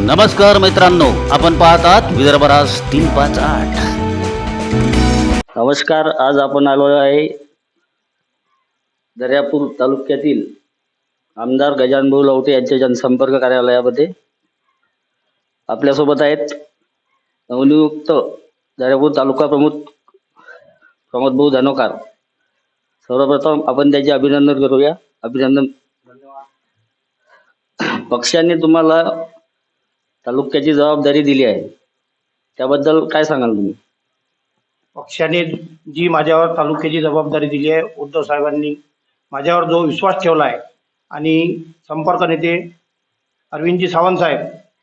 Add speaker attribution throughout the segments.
Speaker 1: नमस्कार मित्रांनो आपण पाहतात विदर्भराज तीन पाच आठ. नमस्कार आज आपण आलो आहे दर्यापूर तालुक्यातील आमदार गजानभाऊ लवटे यांच्या जनसंपर्क कार्यालयामध्ये. आपल्यासोबत आहेत नवनियुक्त दर्यापूर तालुका प्रमुख प्रमोदभाऊ धनोकार. सर्वप्रथम आपण त्याचे अभिनंदन करूया. अभिनंदन. पक्षाने तुम्हाला तालुक्याची जबाबदारी दिली आहे. त्याबद्दल काय सांगाल तुम्ही?
Speaker 2: पक्षाने जी माझ्यावर तालुक्याची जबाबदारी दिली आहे उद्धव साहेबांनी माझ्यावर जो विश्वास ठेवला आहे आणि संपर्क नेते अरविंदजी सावंत साहेब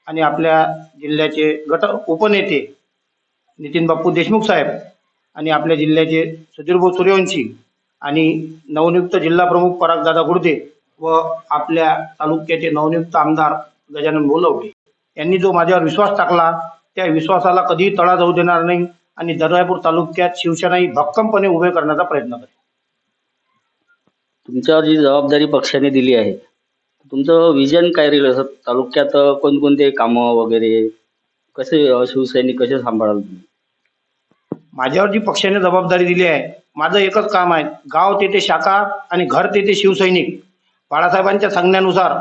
Speaker 2: आणि आपल्या जिल्ह्याचे गट उपनेते नितीन बाप्पू देशमुख साहेब आणि आपल्या जिल्ह्याचे सुधीरभाऊ सूर्यवंशी आणि नवनियुक्त जिल्हा प्रमुख परागदादा गुडदे व आपल्या तालुक्याचे नवनियुक्त आमदार गजानन बोलवडे. यांनी जो माझ्यावर विश्वास टाकला त्या विश्वासाला कधीही तडा जाऊ देणार नाही आणि दर्यापूर तालुक्यात शिवसेना ही भक्कमपणे उभे करण्याचा प्रयत्न करेल.
Speaker 1: तुमच्यावर जी जबाबदारी पक्षाने दिली आहे तुमचं विजन काय राहील? असं तालुक्यात कोणकोणते कामं वगैरे कसे शिवसैनिक कसे सांभाळाल तुम्ही?
Speaker 2: माझ्यावर जी पक्षाने जबाबदारी दिली आहे माझं एकच काम आहे गाव तेथे शाखा आणि घर तेथे शिवसैनिक. बाळासाहेबांच्या सांगण्यानुसार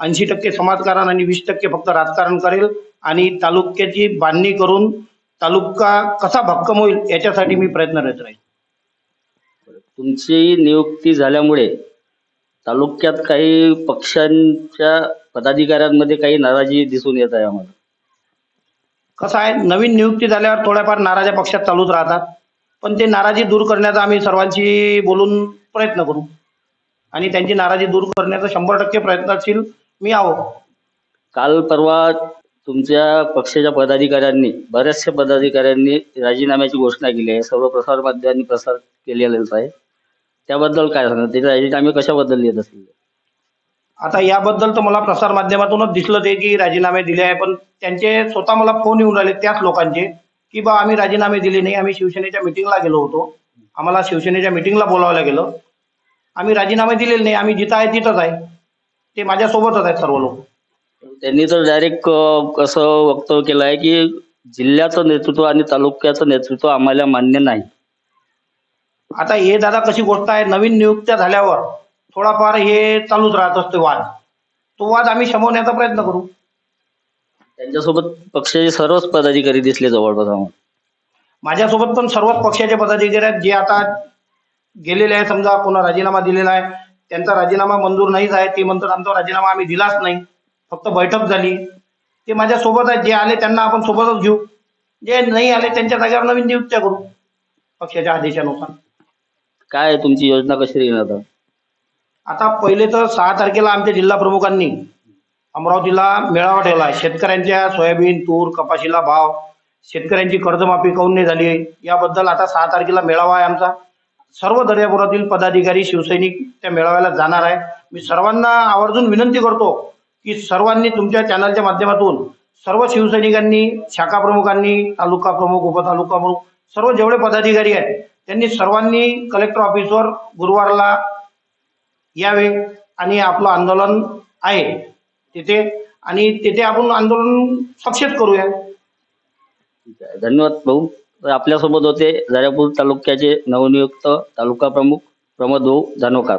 Speaker 2: ऐंशी टक्के समाजकारण आणि वीस टक्के फक्त राजकारण करेल. आणि तालुक्याची बांधणी करून तालुका कसा भक्कम होईल याच्यासाठी मी प्रयत्नरत राहील
Speaker 1: तुमची नियुक्ती झाल्यामुळे तालुक्यात काही पक्षांच्या पदाधिकाऱ्यांमध्ये काही नाराजी दिसून येत आहे आम्हाला.
Speaker 2: कसं आहे नवीन नियुक्ती झाल्यावर थोड्याफार नाराज्या पक्षात चालूच राहतात. पण ते नाराजी दूर करण्याचा आम्ही सर्वांशी बोलून प्रयत्न करू. आणि त्यांची नाराजी दूर करण्याचा शंभर टक्के प्रयत्नशील मी आहो.
Speaker 1: काल परवा तुमच्या पक्षाच्या पदाधिकाऱ्यांनी बऱ्याचशा पदाधिकाऱ्यांनी राजीनाम्याची घोषणा केली आहे. सर्व प्रसार माध्यमांनी प्रसार केलेलाच आहे. त्याबद्दल काय सांगा ते राजीनामे कशाबद्दल येत असतील?
Speaker 2: आता याबद्दल तर मला प्रसार माध्यमातूनच दिसलं ते की राजीनामे दिले आहे पण त्यांचे स्वतः मला फोन येऊन राहिले त्याच लोकांचे की बा आम्ही राजीनामे दिले नाही. आम्ही शिवसेनेच्या मिटिंगला गेलो होतो. आम्हाला शिवसेनेच्या मिटिंगला बोलावलं गेलं. आम्ही राजीनामे दिलेले नाही. आम्ही जिथं आहे तिथंच आहे. ते माझ्यासोबतच आहेत सर्व लोक.
Speaker 1: त्यांनी तर डायरेक्ट असं वक्तव्य केलं आहे की जिल्ह्याचं नेतृत्व आणि तालुक्याचं नेतृत्व आम्हाला मान्य नाही.
Speaker 2: आता हे दादा कशी गोष्ट आहे? नवीन नियुक्त्या झाल्यावर थोडाफार हे चालूच राहत असतो वाद. तो वाद आम्ही शमवण्याचा प्रयत्न करू.
Speaker 1: त्यांच्यासोबत पक्षाचे सर्वच पदाधिकारी दिसले जवळपास आम्हाला.
Speaker 2: माझ्यासोबत पण सर्वच पक्षाचे पदाधिकारी आहेत जे आता गेलेले आहे समजा कोणा राजीनामा दिलेला आहे. त्यांचा राजीनामा मंजूर नाहीच आहे. ते म्हणतात आमचा राजीनामा आम्ही दिलाच नाही. फक्त बैठक झाली. ते माझ्या सोबत आहेत. जे आले त्यांना आपण सोबतच घेऊ. जे नाही आले त्यांच्या जागेवर नवीन नियुक्त्या करू. पक्षाच्या आदेशानुसार.
Speaker 1: काय आहे तुमची योजना कशी राहील आता?
Speaker 2: आता पहिले तर सहा तारखेला आमच्या जिल्हा प्रमुखांनी अमरावतीला मेळावा ठेवला. आहे शेतकऱ्यांच्या सोयाबीन तूर कपाशीला भाव शेतकऱ्यांची कर्जमाफी काऊन नाही झाली? याबद्दल आता सहा तारखेला मेळावा आहे आमचा. सर्व दर्यापुरातील पदाधिकारी शिवसैनिक त्या मेळाव्याला जाणार आहे मी सर्वांना आवर्जून विनंती करतो की सर्वांनी तुमच्या चॅनलच्या माध्यमातून सर्व शिवसैनिकांनी शाखा प्रमुखांनी तालुका प्रमुख उपतालुका प्रमुख सर्व जेवढे पदाधिकारी आहेत त्यांनी सर्वांनी कलेक्टर ऑफिसवर गुरुवारला यावे आणि आपलं आंदोलन आहे तिथे. आणि तिथे आपण आंदोलन सक्सेस करूया.
Speaker 1: धन्यवाद भाऊ. तर आपल्यासोबत होते दर्यापूर तालुक्याचे नवनियुक्त तालुका प्रमुख प्रमोद भाऊ जानोकार